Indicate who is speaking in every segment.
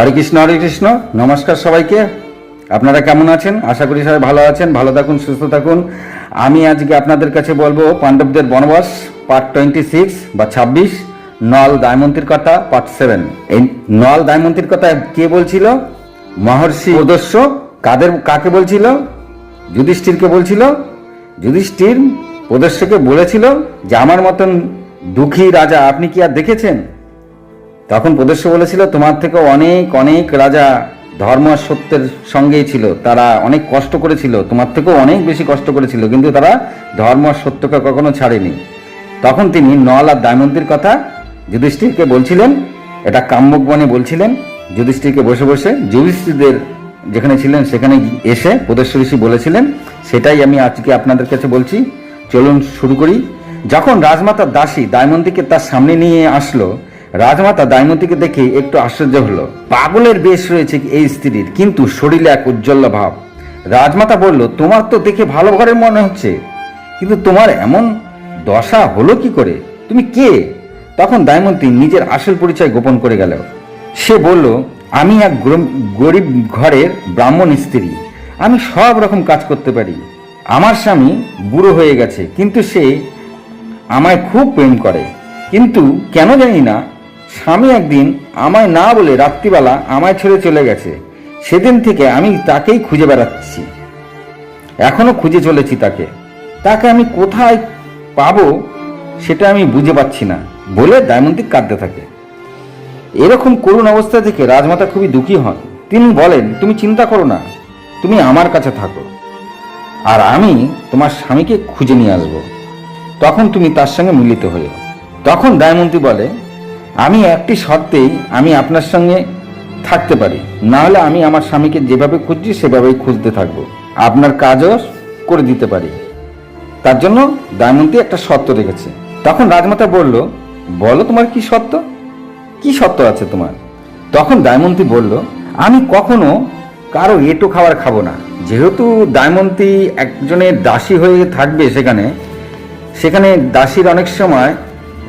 Speaker 1: হরে কৃষ্ণ হরে কৃষ্ণ। নমস্কার সবাইকে। আপনারা কেমন আছেন? আশা করি সবাই ভালো আছেন, ভালো থাকুন, সুস্থ থাকুন। আমি আজকে আপনাদের কাছে বলব পাণ্ডবদের বনবাস পার্ট টোয়েন্টি সিক্স বা ছাব্বিশ, নল দায়মন্তীর কথা পার্ট সেভেন এই নল দায়মন্তীর কথা কে বলছিল? মহর্ষি প্রদস্য কাদের, কাকে বলছিল? যুধিষ্ঠিরকে বলছিল। যুধিষ্ঠির প্রদস্যকে বলেছিল যে, আমার মতন দুঃখী রাজা আপনি কি আর দেখেছেন? তখন প্রদর্শ বলেছিল, তোমার থেকে অনেক অনেক রাজা ধর্ম আর সত্যের সঙ্গেই ছিল। তারা অনেক কষ্ট করেছিল, তোমার থেকেও অনেক বেশি কষ্ট করেছিল, কিন্তু তারা ধর্ম আর সত্যকে কখনো ছাড়েনি। তখন তিনি নল আর দায়মন্তীর কথা যুধিষ্ঠিরকে বলছিলেন, এটা কাম্যক বনে বলছিলেন, যুধিষ্ঠিরকে বসে বসে যুধিষ্ঠিরদের যেখানে ছিলেন সেখানে এসে প্রদর্শ ঋষি বলেছিলেন, সেটাই আমি আজকে আপনাদের কাছে বলছি, চলুন শুরু করি। যখন রাজমাতার দাসী দায়মন্তীকে তার সামনে নিয়ে আসলো রাজমাতা দায়মতীকে দেখে একটু আশ্চর্য হলো। পাগলের বেশ রয়েছে এই স্ত্রীর, কিন্তু শরীরে এক উজ্জ্বল ভাব। রাজমাতা বলল, তোমার তো দেখে ভালো ঘরের মনে হচ্ছে। কিন্তু তোমার এমন দশা হলো কি করে? তুমি কে? তখন দায়মন্তী নিজের আসল পরিচয় গোপন করে গেল। সে বলল, আমি এক গরিব ঘরের ব্রাহ্মণ স্ত্রী। আমি সব রকম কাজ করতে পারি। আমার স্বামী বুড়ো হয়ে গেছে, কিন্তু সে আমায় খুব প্রেম করে। কিন্তু কেন জানি না স্বামী একদিন আমায় না বলে রাত্রিবেলা আমায় ছেড়ে চলে গেছে। সেদিন থেকে আমি তাকেই খুঁজে বেড়াচ্ছি। এখনও খুঁজে চলেছি তাকে। তাকে আমি কোথায় পাবো সেটা আমি বুঝে পাচ্ছি না বলে দায়মন্তিক কাঁদতে থাকে। এরকম করুণ অবস্থা থেকে রাজমাতা খুবই দুঃখী হন। তিনি বলেন, তুমি চিন্তা করো না, তুমি আমার কাছে থাকো আর আমি তোমার স্বামীকে খুঁজে নিয়ে আসব। তখন তুমি তার সঙ্গে মিলিত হইও তখন দায়মন্তী বলে আমি একটি শর্তেই আমি আপনার সঙ্গে থাকতে পারি। না হলে আমি আমার স্বামীকে যেভাবে খুঁজছি, সেভাবেই খুঁজতে থাকব। আপনার কাজও করে দিতে পারি। তার জন্য দায়মন্তী একটা শর্ত রেখেছে। তখন রাজমাতা বলল, বলো তোমার কি শর্ত? কি শর্ত আছে তোমার? তখন দায়মন্তী বলল, আমি কখনো কারও এটো খাবার খাব না। যেহেতু দায়মন্তী একজনের দাসী হয়ে থাকবে সেখানে সেখানে দাসীর অনেক সময়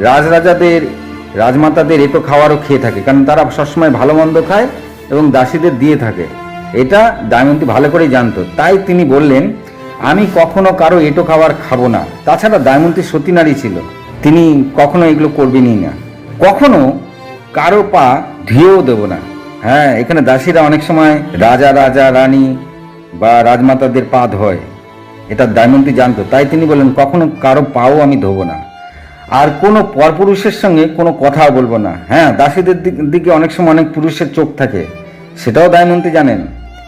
Speaker 1: রাজরাজাদের রাজমাতাদের এটো খাওয়ারও খেয়ে থাকে, কারণ তারা সবসময় ভালো মন্দ খায় এবং দাসীদের দিয়ে থাকে। এটা দায়মন্তী ভালো করেই জানতো। তাই তিনি বললেন, আমি কখনো কারও এটো খাবার খাব না। তাছাড়া দায়মন্তী সতী নারী ছিল। তিনি কখনো এগুলো করবেনই না। কখনো কারও পা ধুয়েও দেব না। হ্যাঁ এখানে দাসীরা অনেক সময় রাজা রাজা, রানী বা রাজমাতাদের পা ধোয়। এটা দায়মন্তী জানতো। তাই তিনি বলেন কখনো কারও পাও আমি ধোবো না। আর কোনো পরপুরুষের সঙ্গে কোনো কথা বলব না। হ্যাঁ দাসীদের দিক- অনেক সময় অনেক পুরুষের চোখ থাকে। সেটাও দায়মন্তী জানেন।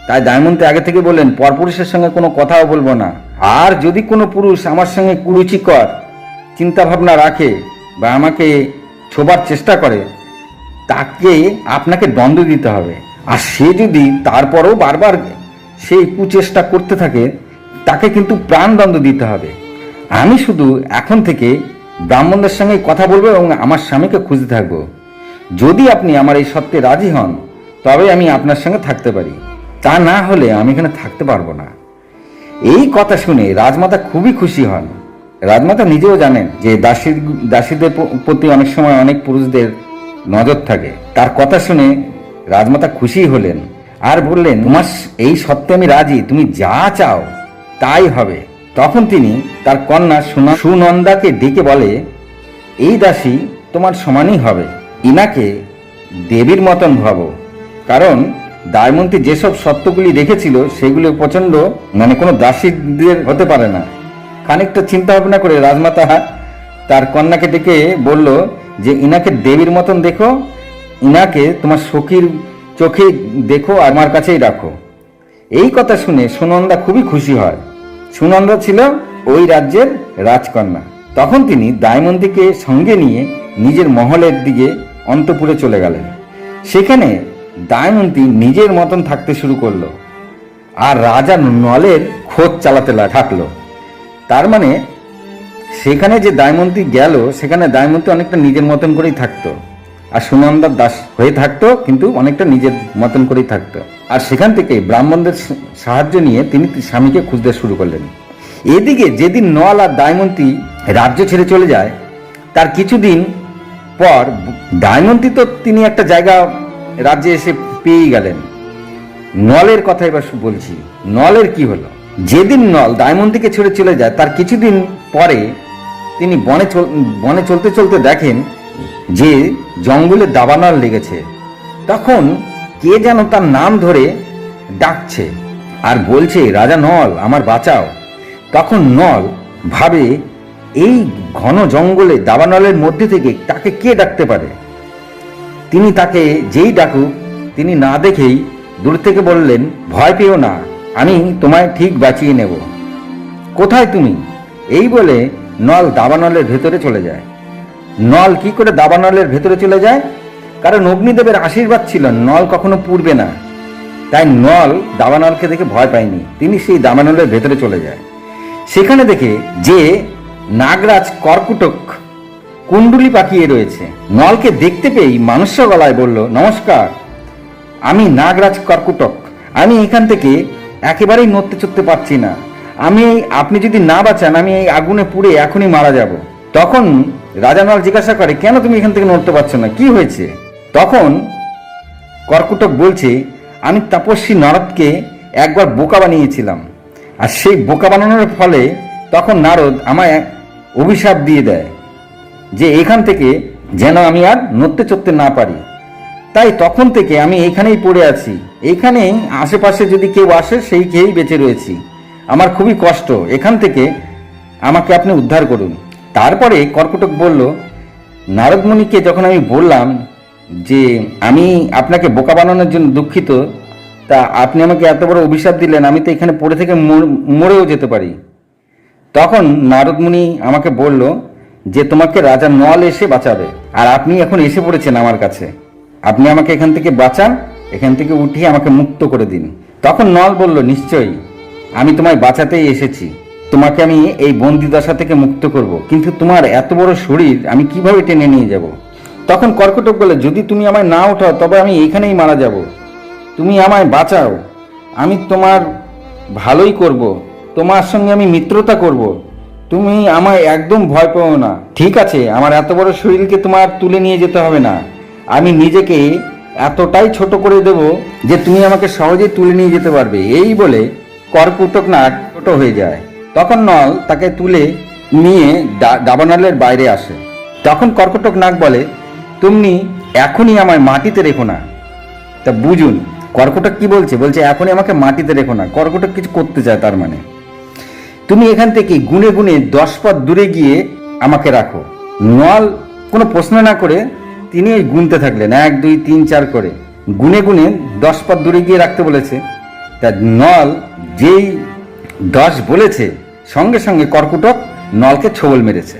Speaker 1: তাই দায়মন্তী আগে থেকে বললেন পরপুরুষের সঙ্গে কোনো কথাও বলব না। আর যদি কোনো পুরুষ আমার সঙ্গে কুরুচিকর চিন্তা ভাবনা রাখে বা আমাকে ছোবার চেষ্টা করে, তাকে আপনাকে দ্বন্দ্ব দিতে হবে। আর সে যদি তারপরেও বারবার সেই কুচেষ্টা করতে থাকে, তাকে কিন্তু প্রাণদণ্ড দিতে হবে। আমি শুধু এখন থেকে ব্রাহ্মণদের সঙ্গে কথা বলব এবং আমার স্বামীকে খুঁজতে থাকব। যদি আপনি আমার এই সত্যে রাজি হন, তবে আমি আপনার সঙ্গে থাকতে পারি। তা না হলে আমি এখানে থাকতে পারব না। এই কথা শুনে রাজমাতা খুবই খুশি হন। রাজমাতা নিজেও জানেন যে দাসী, দাসীদের প্রতি অনেক সময় অনেক পুরুষদের নজর থাকে। তার কথা শুনে রাজমাতা খুশি হলেন আর বললেন তোমার এই সত্যে আমি রাজি। তুমি যা চাও, তাই হবে। তখন তিনি তার কন্যা সুনা সুনন্দাকে ডেকে বলে, এই দাসী তোমার সমানই হবে। ইনাকে দেবীর মতন ভাবো। কারণ দায়মন্তী যেসব সত্যগুলি রেখেছিল সেগুলি প্রচণ্ড মানে কোনো দাসীদের হতে পারে না। খানিকটা চিন্তা ভাবনা করে রাজমাতা তার কন্যাকে ডেকে বলল যে, ইনাকে দেবীর মতন দেখো, ইনাকে তোমার সখীর চোখে দেখো আর আমার কাছেই রাখো। এই কথা শুনে সুনন্দা খুবই খুশি হয়। সুনন্দা ছিল ওই রাজ্যের রাজকন্যা। তখন তিনি দায়মন্তীকে সঙ্গে নিয়ে নিজের মহলের দিকে অন্তপুরে চলে গেলেন। সেখানে দায়মন্তী নিজের মতন থাকতে শুরু করল আর রাজা নলের খোঁজ চালাতে থাকল। তার মানে সেখানে যে দায়মন্তী গেল, সেখানে দায়মন্তী অনেকটা নিজের মতন করেই থাকতো। আর সুনন্দার দাস হয়ে থাকতো, কিন্তু অনেকটা নিজের মতন করেই থাকতো। আর সেখান থেকে ব্রাহ্মণদের সাহায্য নিয়ে তিনি স্বামীকে খুঁজতে শুরু করলেন। এদিকে যেদিন নল আর দায়মন্তী রাজ্য ছেড়ে চলে যায়, তার কিছুদিন পর দায়মন্তী তো তিনি একটা জায়গা রাজ্যে এসে পেয়েই গেলেন। নলের কথা এবার বলছি, নলের কি হলো? যেদিন নল ডায়মন্ডিকে ছেড়ে চলে যায়, তার কিছুদিন পরে তিনি বনে বনে চলতে চলতে দেখেন যে জঙ্গলে দাবানল লেগেছে, তখন কে যেন তার নাম ধরে ডাকছে আর বলছে, রাজা নল, আমার বাঁচাও। তখন নল ভাবে, এই ঘন জঙ্গলে দাবানলের মধ্যে থেকে তাকে কে ডাকতে পারে? তিনি তাকে যেই ডাকুক, তিনি না দেখেই দূর থেকে বললেন, ভয় পেও না, আমি তোমায় ঠিক বাঁচিয়ে নেব। কোথায় তুমি? এই বলে নল দাবানলের ভেতরে চলে যায়। নল কি করে দাবানলের ভেতরে চলে যায়? কারণ অগ্নিদেবের আশীর্বাদ ছিল, নল কখনো পুড়বে না। তাই নল দাবানলকে দেখে ভয় পায়নি। তিনি সেই দাবানলের ভেতরে চলে যায়। সেখানে দেখে যে নাগরাজ কর্কুটক কুণ্ডুলি পাকিয়ে রয়েছে। নলকে দেখতে পেয়েই মানুষ্য গলায় বলল, নমস্কার, আমি নাগরাজ কর্কুটক। আমি এখান থেকে একেবারেই নড়তে চড়তে পারছি না। আমি আপনি যদি না বাঁচান, আমি এই আগুনে পুড়ে এখনই মারা যাব। তখন রাজা নল জিজ্ঞাসা করে, কেন তুমি এখান থেকে নড়তে পারছ না? কি হয়েছে? তখন কর্কুটক বলছে, আমি তপস্বী নারদকে একবার বোকা বানিয়েছিলাম। আর সেই বোকা বানানোর ফলে তখন নারদ আমায় অভিশাপ দিয়ে দেয় যে এখান থেকে যেন আমি আর নড়তে চড়তে না পারি। তাই তখন থেকে আমি এইখানেই পড়ে আছি। এইখানেই আশেপাশে যদি কেউ আসে, সেই খেয়েই বেঁচে রয়েছি। আমার খুবই কষ্ট। এখান থেকে আমাকে আপনি উদ্ধার করুন। তারপরে কর্কটক বলল, নারদমণিকে যখন আমি বললাম যে আমি আপনাকে বোকা বানানোর জন্য দুঃখিত, তা আপনি আমাকে এত বড় অভিশাপ দিলেন, আমি তো এখানে পড়ে থেকে মর- মরেও যেতে পারি। তখন নারদমুনি আমাকে বলল যে, তোমাকে রাজা নল এসে বাঁচাবে, আর আপনি এখন এসে পড়েছেন আমার কাছে। আপনি আমাকে এখান থেকে বাঁচান, এখান থেকে উঠিয়ে আমাকে মুক্ত করে দিন। তখন নল বলল, নিশ্চয়ই, আমি তোমায় বাঁচাতেই এসেছি। তোমাকে আমি এই বন্দি দশা থেকে মুক্ত করব। কিন্তু তোমার এত বড় শরীর, আমি কীভাবে টেনে নিয়ে যাব? তখন কর্কটক বলে, যদি তুমি আমায় না ওঠাও তবে আমি এইখানেই মারা যাব। তুমি আমায় বাঁচাও। আমি তোমার ভালোই করব। তোমার সঙ্গে আমি মিত্রতা করব। তুমি আমায় একদম ভয় পাও না। ঠিক আছে, আমার এত বড় শরীরকে তোমার তুলে নিয়ে যেতে হবে না। আমি নিজেকে এতটাই ছোট করে দেব যে তুমি আমাকে সহজেই তুলে নিয়ে যেতে পারবে। এই বলে কর্কুটক নাক ছোট হয়ে যায়। তখন নল তাকে তুলে নিয়ে দাবানলের বাইরে আসে। তখন কর্কটক নাক বলে, তুমি এখনই আমায় মাটিতে রেখো না। তা বুঝুন, কর্কটক কি বলছে? বলছে, এখনই আমাকে মাটিতে রেখো না। কর্কটক কিছু করতে চায় তার মানে। তুমি এখান থেকে গুনে গুনে দশ পথ দূরে গিয়ে আমাকে রাখো। নল কোনো প্রশ্ন না করে তিনি গুনতে থাকলেন, এক, দুই, তিন, চার করে। গুনে গুনে দশ পথ দূরে গিয়ে রাখতে বলেছে। তা নল যেই দশ বলেছে সঙ্গে সঙ্গে কর্কুটক নলকে ছোবল মেরেছে।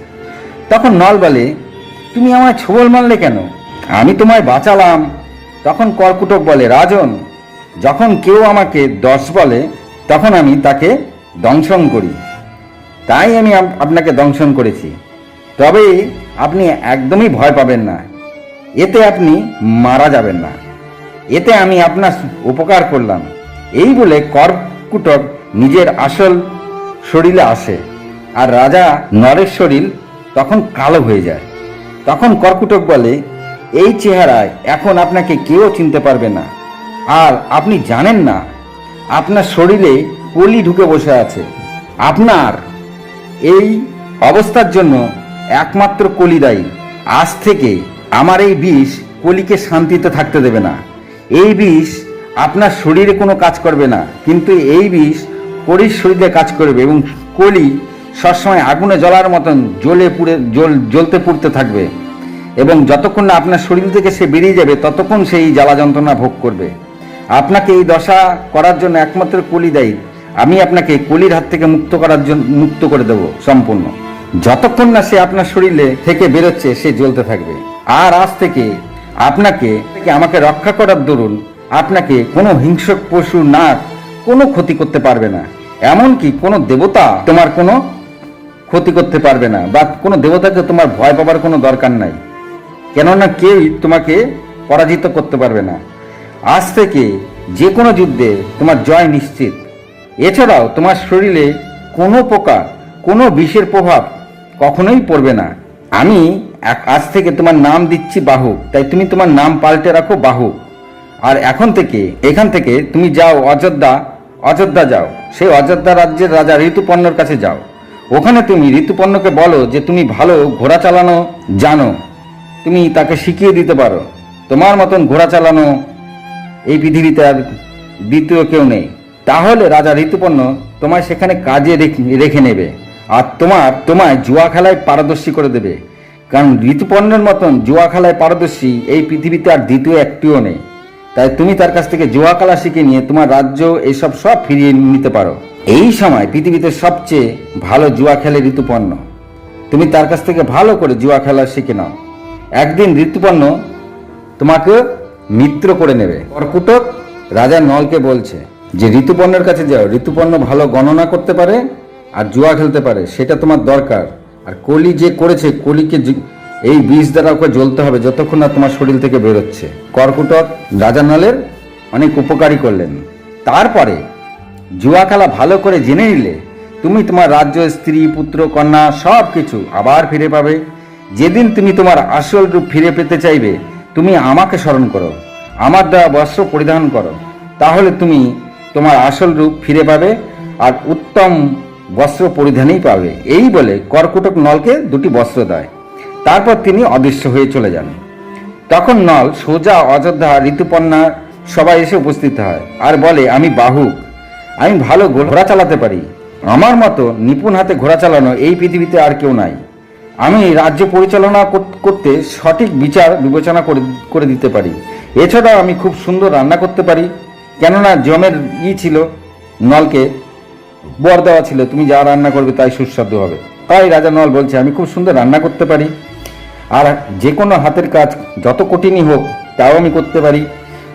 Speaker 1: তখন নল বলে, তুমি আমায় ছোবল মারলে কেন? আমি তোমায় বাঁচালাম। তখন কর্কুটক বলে, রাজন, যখন কেউ আমাকে দশ বলে, তখন আমি তাকে দংশন করি। তাই আমি আপনাকে দংশন করেছি। তবে আপনি একদমই ভয় পাবেন না। এতে আপনি মারা যাবেন না। এতে আমি আপনার উপকার করলাম। এই বলে কর্কুটক নিজের আসল শরীরে আসে। আর রাজা নরের শরীর তখন কালো হয়ে যায়। তখন কর্কুটক বলে, এই চেহারায় এখন আপনাকে কেউ চিনতে পারবে না। আর আপনি জানেন না, আপনার শরীরে কলি ঢুকে বসে আছে। আপনার এই অবস্থার জন্য একমাত্র কলি দায়ী। আজ থেকে আমার এই বিষ কলিকে শান্তিতে থাকতে দেবে না। এই বিষ আপনার শরীরে কোনো কাজ করবে না। কিন্তু এই বিষ কলির শরীরে কাজ করবে এবং কলি সবসময় আগুনে জ্বলার মতন জ্বলে পুড়ে, জ্বল, জ্বলতে পুড়তে থাকবে। এবং যতক্ষণ না আপনার শরীর থেকে সে বেরিয়ে যাবে, ততক্ষণ সেই জ্বালা যন্ত্রণা ভোগ করবে। আপনাকে এই দশা করার জন্য একমাত্র কলি দায়ী। আমি আপনাকে কলির হাত থেকে মুক্ত করার জন্য মুক্ত করে দেব সম্পূর্ণ। যতক্ষণ না সে আপনার শরীরে থেকে বেরোচ্ছে, সে জ্বলতে থাকবে। আর আজ থেকে আপনাকে আমাকে রক্ষা করার দরুন আপনাকে কোনো হিংস্র পশু না কোনো ক্ষতি করতে পারবে না। এমনকি কোনো দেবতা তোমার কোনো ক্ষতি করতে পারবে না, বা কোনো দেবতাকে তোমার ভয় পাবার কোনো দরকার নাই। কেননা কেউই তোমাকে পরাজিত করতে পারবে না। আজ থেকে যে কোনো যুদ্ধে তোমার জয় নিশ্চিত। এছাড়াও তোমার শরীরে কোনো পোকা কোনো বিষের প্রভাব কখনোই পড়বে না। আমি আজ থেকে তোমার নাম দিচ্ছি বাহু, তাই তুমি তোমার নাম পাল্টে রাখো বাহু। আর এখন থেকে, এখান থেকে তুমি যাও অযোধ্যা অযোধ্যা যাও। সেই অযোধ্যা রাজ্যের রাজা ঋতুপর্ণর কাছে যাও। ওখানে তুমি ঋতুপর্ণকে বলো যে তুমি ভালো ঘোড়া চালানো জানো। তুমি তাকে শিখিয়ে দিতে পারো। তোমার মতন ঘোড়া চালানো এই পৃথিবীতে আর দ্বিতীয় কেউ নেই। তাহলে রাজা ঋতুপর্ণ তোমায় সেখানে কাজে রেখ- নেবে আর তোমার, তোমায় জুয়া খেলায় পারদর্শী করে দেবে। কারণ ঋতুপর্ণের মতন জুয়া খেলায় পারদর্শী এই পৃথিবীতে আর দ্বিতীয় একটিও নেই। তাই তুমি তার কাছ থেকে জুয়া খেলা শিখে নিয়ে তোমার রাজ্য, এসব সব ফিরিয়ে নিতে পারো। এই সময় পৃথিবীতে সবচেয়ে ভালো জুয়া খেলে ঋতুপর্ণ। তুমি তার কাছ থেকে ভালো করে জুয়া খেলা শিখে নাও। একদিন ঋতুপর্ণ তোমাকে মিত্র করে নেবে। কর্কুটক রাজা নলকে বলছে যে, ঋতুপর্ণের কাছে যাও। ঋতুপর্ণ ভালো গণনা করতে পারে আর জুয়া খেলতে পারে। সেটা তোমার দরকার। আর কলি যে করেছে, কলিকে এই বিষ দ্বারা ওকে জ্বলতে হবে যতক্ষণ না তোমার শরীর থেকে বেরোচ্ছে। কর্কুটক রাজা নলের অনেক উপকারী করলেন। তারপরে জুয়া খেলা ভালো করে জেনে নিলে তুমি তোমার রাজ্য, স্ত্রী, পুত্র, কন্যা সব কিছু আবার ফিরে পাবে। যেদিন তুমি তোমার আসল রূপ ফিরে পেতে চাইবে, তুমি আমাকে স্মরণ করো, আমার দেওয়া বস্ত্র পরিধান করো। তাহলে তুমি তোমার আসল রূপ ফিরে পাবে আর উত্তম বস্ত্র পরিধানেই পাবে। এই বলে কর্কটক নলকে দুটি বস্ত্র দেয়। তারপর তিনি অদৃশ্য হয়ে চলে যান। তখন নল, সোজা, অযোধ্যা ঋতুপর্ণা সবাই এসে উপস্থিত হয় আর বলে, আমি বাহুক আমি ভালো ঘোড়া চালাতে পারি। আমার মতো নিপুণ হাতে ঘোড়া চালানো এই পৃথিবীতে আর কেউ নাই। আমি রাজ্য পরিচালনা করতে সঠিক বিচার বিবেচনা করে দিতে পারি। এছাড়াও আমি খুব সুন্দর রান্না করতে পারি। কেননা জমের ই ছিল, নলকে বর দেওয়া ছিল। তুমি যা রান্না করবে তাই সুস্বাদু হবে। তাই রাজা নল বলছে, আমি খুব সুন্দর রান্না করতে পারি। আর যে কোনো হাতের কাজ যত কঠিনই হোক, তাও আমি করতে পারি।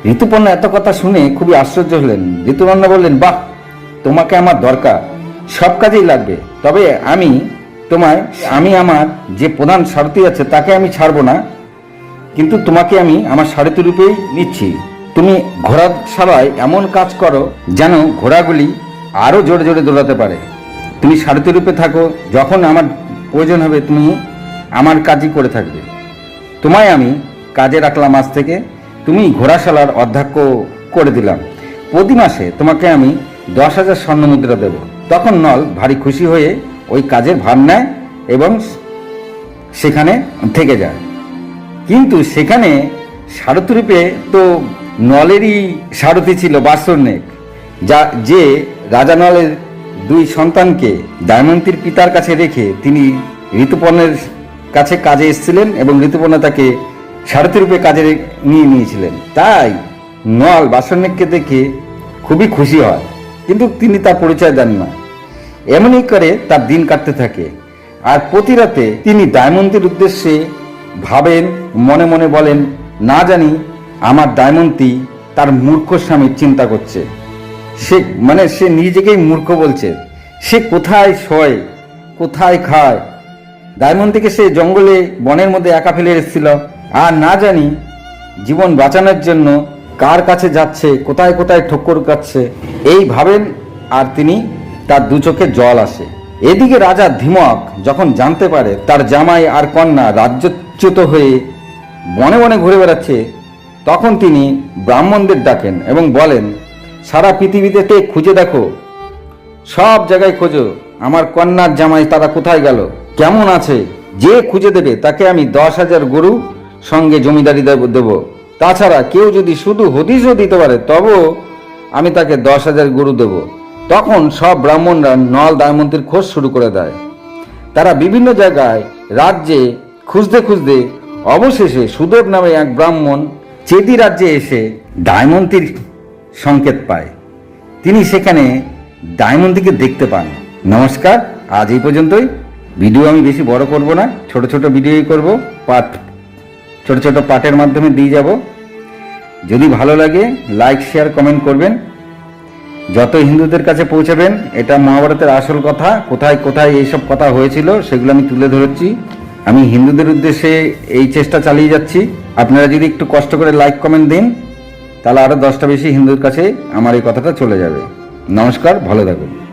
Speaker 1: ঋতুপর্ণ এত কথা শুনে খুবই আশ্চর্য হলেন। ঋতুপর্ণ বললেন, বাহ, তোমাকে আমার দরকার। সব কাজেই লাগবে। তবে আমি তোমায়, আমি আমার যে প্রধান সারথি আছে, তাকে আমি ছাড়বো না। কিন্তু তোমাকে আমি আমার সারথি রূপেই নিচ্ছি। তুমি ঘোড়া সারায় এমন কাজ করো যেন ঘোড়াগুলি আরও জোরে জোরে দৌড়াতে পারে। তুমি সারথি রূপে থাকো। যখন আমার প্রয়োজন হবে, তুমি আমার কাজই করে থাকবে। তোমায় আমি কাজে রাখলাম আজ থেকে। তুমি ঘোড়াশালার অধ্যক্ষ করে দিলাম। প্রতি মাসে তোমাকে আমি দশ হাজার স্বর্ণ মুদ্রা দেব। তখন নল ভারী খুশি হয়ে ওই কাজের ভার নেয় এবং সেখানে থেকে যায়। কিন্তু সেখানে সারথি রূপে তো নলেরই সারথি ছিল বাসর্ণেক যা যে রাজা নলের দুই সন্তানকে দায়মন্তীর পিতার কাছে রেখে তিনি ঋতুপর্ণের কাছে কাজে এসেছিলেন এবং ঋতুপর্ণ তাকে সারথি রূপে কাজে নিয়ে নিয়েছিলেন। তাই নল বাসর্ণেককে দেখে খুবই খুশি হয়। কিন্তু তিনি তার পরিচয় দেন না। এমনই করে তার দিন কাটতে থাকে। আর প্রতি রাতে তিনি ডায়মন্ডের উদ্দেশ্যে ভাবেন, মনে মনে বলেন, না জানি, আমার ডায়মন্তি তার মূর্খ স্বামীর চিন্তা করছে। সে মানে সে নিজেকেই মূর্খ বলছে। সে কোথায় শোয়, কোথায় খায় ডায়মন্ডকে সে জঙ্গলে বনের মধ্যে একা ফেলে এসেছিল। আর না জানি জীবন বাঁচানোর জন্য কার কাছে যাচ্ছে, কোথায় কোথায় ঠক্কর কাচ্ছে এই ভাবেন আর তিনি তার দু চোখে জল আসে। এদিকে রাজা ধীমক যখন জানতে পারে তার জামাই আর কন্যা রাজ্যচ্যুত হয়ে বনে বনে ঘুরে বেড়াচ্ছে, তখন তিনি ব্রাহ্মণদের ডাকেন এবং বলেন, সারা পৃথিবীতে খুঁজে দেখো, সব জায়গায় খোঁজো আমার কন্যার জামাই তারা কোথায় গেল? কেমন আছে? যে খুঁজে দেবে, তাকে আমি দশ হাজার গরু সঙ্গে জমিদারি দেব তাছাড়া কেউ যদি শুধু হদিশও দিতে পারে তবেও আমি তাকে দশ হাজার গরু দেব। তখন সব ব্রাহ্মণরা নল দায়মন্তীর খোঁজ শুরু করে দেয়। তারা বিভিন্ন জায়গায়, রাজ্যে খুঁজতে খুঁজতে অবশেষে সুদেব নামে এক ব্রাহ্মণ চেদি রাজ্যে এসে ডায়মন্তীর সংকেত পায়। তিনি সেখানে ডায়মন্ডকে দেখতে পান। নমস্কার, আজ এই পর্যন্তই। ভিডিও আমি বেশি বড় করব না, ছোট ছোট ভিডিওই করব পার্ট ছোট ছোট পার্টের মাধ্যমে দিয়ে যাব। যদি ভালো লাগে লাইক শেয়ার কমেন্ট করবেন। যত হিন্দুদের কাছে পৌঁছাবেন, এটা মহাভারতের আসল কথা, কোথায় কোথায় এইসব কথা হয়েছিল, সেগুলো আমি তুলে ধরেছি। আমি হিন্দুদের উদ্দেশ্যে এই চেষ্টা চালিয়ে যাচ্ছি। আপনারা যদি একটু কষ্ট করে লাইক কমেন্ট দিন, তাহলে আরও দশটা বেশি হিন্দুর কাছে আমার এই কথাটা চলে যাবে। নমস্কার, ভালো থাকুন।